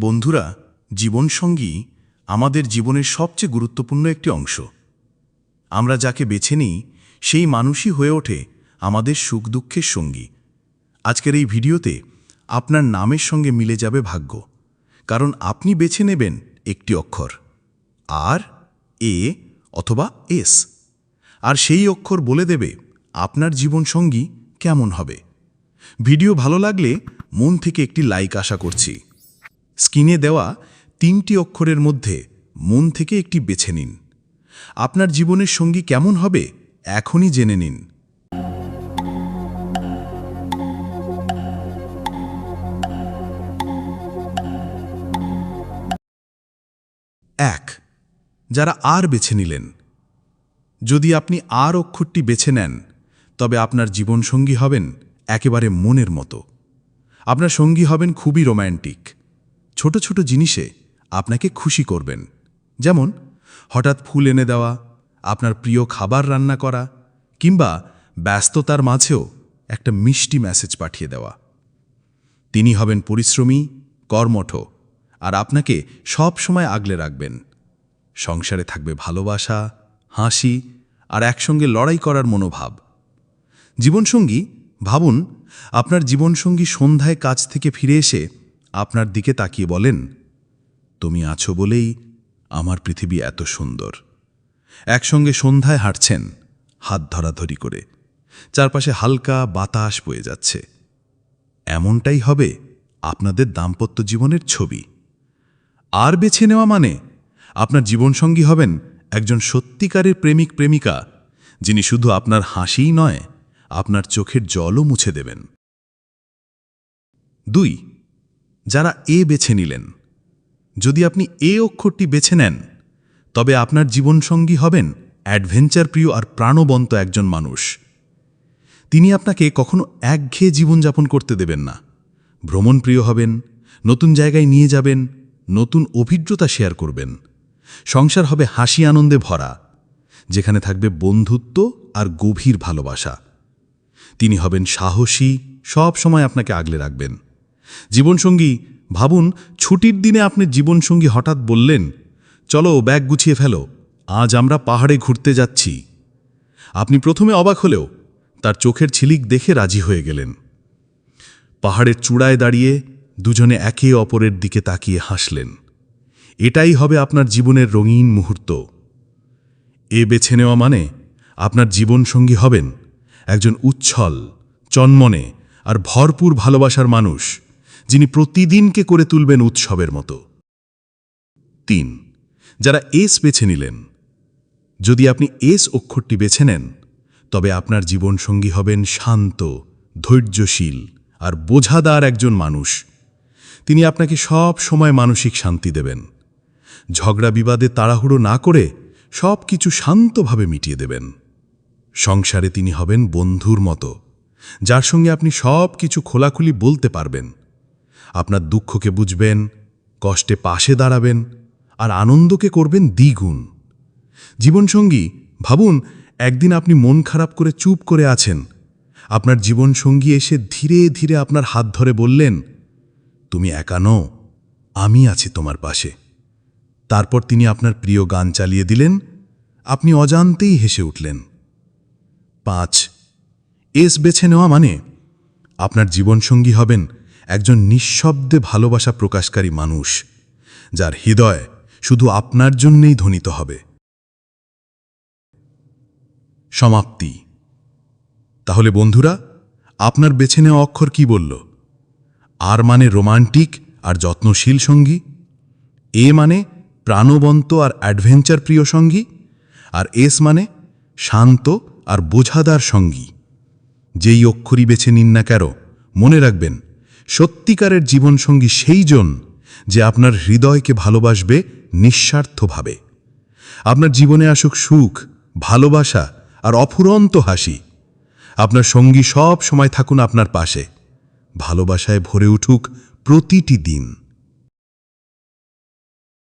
বন্ধুরা, জীবনসঙ্গী আমাদের জীবনের সবচেয়ে গুরুত্বপূর্ণ একটি অংশ। আমরা যাকে বেছে নিই, সেই মানুষই হয়ে ওঠে আমাদের সুখ দুঃখের সঙ্গী। আজকের এই ভিডিওতে আপনার নামের সঙ্গে মিলে যাবে ভাগ্য, কারণ আপনি বেছে নেবেন একটি অক্ষর, আর, এ, অথবা এস। আর সেই অক্ষর বলে দেবে আপনার জীবনসঙ্গী কেমন হবে। ভিডিও ভালো লাগলে মন থেকে একটি লাইক আশা করছি। স্ক্রিনে দেওয়া তিনটি অক্ষরের মধ্যে মন থেকে একটি বেছে নিন। আপনার জীবনের সঙ্গী কেমন হবে এখনই জেনে নিন। এক, যারা আর বেছে নিলেন। যদি আপনি আর অক্ষরটি বেছে নেন, তবে আপনার জীবনসঙ্গী হবেন একেবারে মনের মতো। আপনার সঙ্গী হবেন খুবই রোম্যান্টিক। ছোট ছোট জিনিসে আপনাকে খুশি করবেন। যেমন, হঠাৎ ফুল এনে দেওয়া, আপনার প্রিয় খাবার রান্না করা, কিংবা ব্যস্ততার মাঝেও একটা মিষ্টি মেসেজ পাঠিয়ে দেওয়া। তিনি হবেন পরিশ্রমী, কর্মঠ, আর আপনাকে সব সময় আগলে রাখবেন। সংসারে থাকবে ভালোবাসা, হাসি, আর একসঙ্গে লড়াই করার মনোভাব। জীবনসঙ্গী, ভাবুন, আপনার জীবনসঙ্গী সন্ধ্যায় কাজ থেকে ফিরে এসে আপনার দিকে তাকিয়ে বলেন, তুমি আছো বলেই আমার পৃথিবী এত সুন্দর। একসঙ্গে সন্ধ্যায় হাঁটছেন, হাত ধরাধরি করে। চারপাশে হালকা বাতাস বয়ে যাচ্ছে। এমনটাই হবে আপনাদের দাম্পত্য জীবনের ছবি। আর বেছে নেওয়া মানে আপনার জীবনসঙ্গী হবেন একজন সত্যিকারের প্রেমিক প্রেমিকা, যিনি শুধু আপনার হাসিই নয়, আপনার চোখের জলও মুছে দেবেন। দুই যারা এ বেছে নিলেন। যদি আপনি এ অক্ষরটি বেছে নেন, তবে আপনার জীবনসঙ্গী হবেন অ্যাডভেঞ্চার প্রিয় আর প্রাণবন্ত একজন মানুষ। তিনি আপনাকে কখনো একঘেয়ে জীবনযাপন করতে দেবেন না। ভ্রমণ প্রিয় হবেন, নতুন জায়গায় নিয়ে যাবেন, নতুন অভিজ্ঞতা শেয়ার করবেন। সংসার হবে হাসি আনন্দে ভরা, যেখানে থাকবে বন্ধুত্ব আর গভীর ভালোবাসা। তিনি হবেন সাহসী, সব সময় আপনাকে আগলে রাখবেন। জীবনসঙ্গী, ভাবুন, ছুটির দিনে আপনি জীবনসঙ্গী হঠাৎ বললেন, চলো, ব্যাগ গুছিয়ে ফেলো, আজ আমরা পাহাড়ে ঘুরতে যাচ্ছি। আপনি প্রথমে অবাক হলেও, তার চোখের ছিলিক দেখে রাজি হয়ে গেলেন। পাহাড়ের চূড়ায় দাঁড়িয়ে দুজনে একে অপরের দিকে তাকিয়ে হাসলেন। এটাই হবে আপনার জীবনের রঙিন মুহূর্ত। এ বেছে নেওয়া মানে আপনার জীবনসঙ্গী হবেন একজন উচ্ছল, চন্মনে আর ভরপুর ভালোবাসার মানুষ। যিনি প্রতিদিনকে করে তুলবেন উৎসবের মতো। তিন, যারা এস বেছে নিলেন, যদি আপনি এস অক্ষরটি বেছে নেন, তবে আপনার জীবনসঙ্গী হবেন শান্ত, ধৈর্যশীল আর বোঝাদার একজন মানুষ। তিনি আপনাকে সব সময় মানসিক শান্তি দেবেন। ঝগড়া বিবাদে তাড়াহুড়ো না করে সব কিছু শান্তভাবে মিটিয়ে দেবেন। সংসারে তিনি হবেন বন্ধুর মতো, যার সঙ্গে আপনি সব কিছু খোলাখুলি বলতে পারবেন। আপনার দুঃখকে বুঝবেন, কষ্টে পাশে দাঁড়াবেন, আর আনন্দকে করবেন দ্বিগুণ। জীবনসঙ্গী, ভাবুন, একদিন আপনি মন খারাপ করে চুপ করে আছেন। আপনার জীবনসঙ্গী এসে ধীরে ধীরে আপনার হাত ধরে বললেন, তুমি একা নও, আমি আছি তোমার পাশে। তারপর তিনি আপনার প্রিয় গান চালিয়ে দিলেন, আপনি অজান্তেই হেসে উঠলেন। পাঁচ, এস বেছে নেওয়া মানে আপনার জীবনসঙ্গী হবেন একজন নিঃশব্দে ভালোবাসা প্রকাশকারী মানুষ, যার হৃদয় শুধু আপনার জন্যেই ধ্বনিত হবে। সমাপ্তি। তাহলে বন্ধুরা, আপনার বেছে নেওয়া অক্ষর কি বলল? আর মানে রোমান্টিক আর যত্নশীল সঙ্গী? এ মানে প্রাণবন্ত আর অ্যাডভেঞ্চার প্রিয় সঙ্গী? আর এস মানে শান্ত আর বোঝাদার সঙ্গী? যেই অক্ষরই বেছে নিন না কেন, মনে রাখবেন সত্যিকারের জীবনসঙ্গী সেই জন যে আপনার হৃদয়কে ভালোবাসবে, নিঃস্বার্থভাবে। আপনার জীবনে আসুক সুখ, ভালোবাসা আর অফুরন্ত হাসি। আপনার সঙ্গী সব সময় থাকুন আপনার পাশে। ভালোবাসায় ভরে উঠুক প্রতিটি দিন।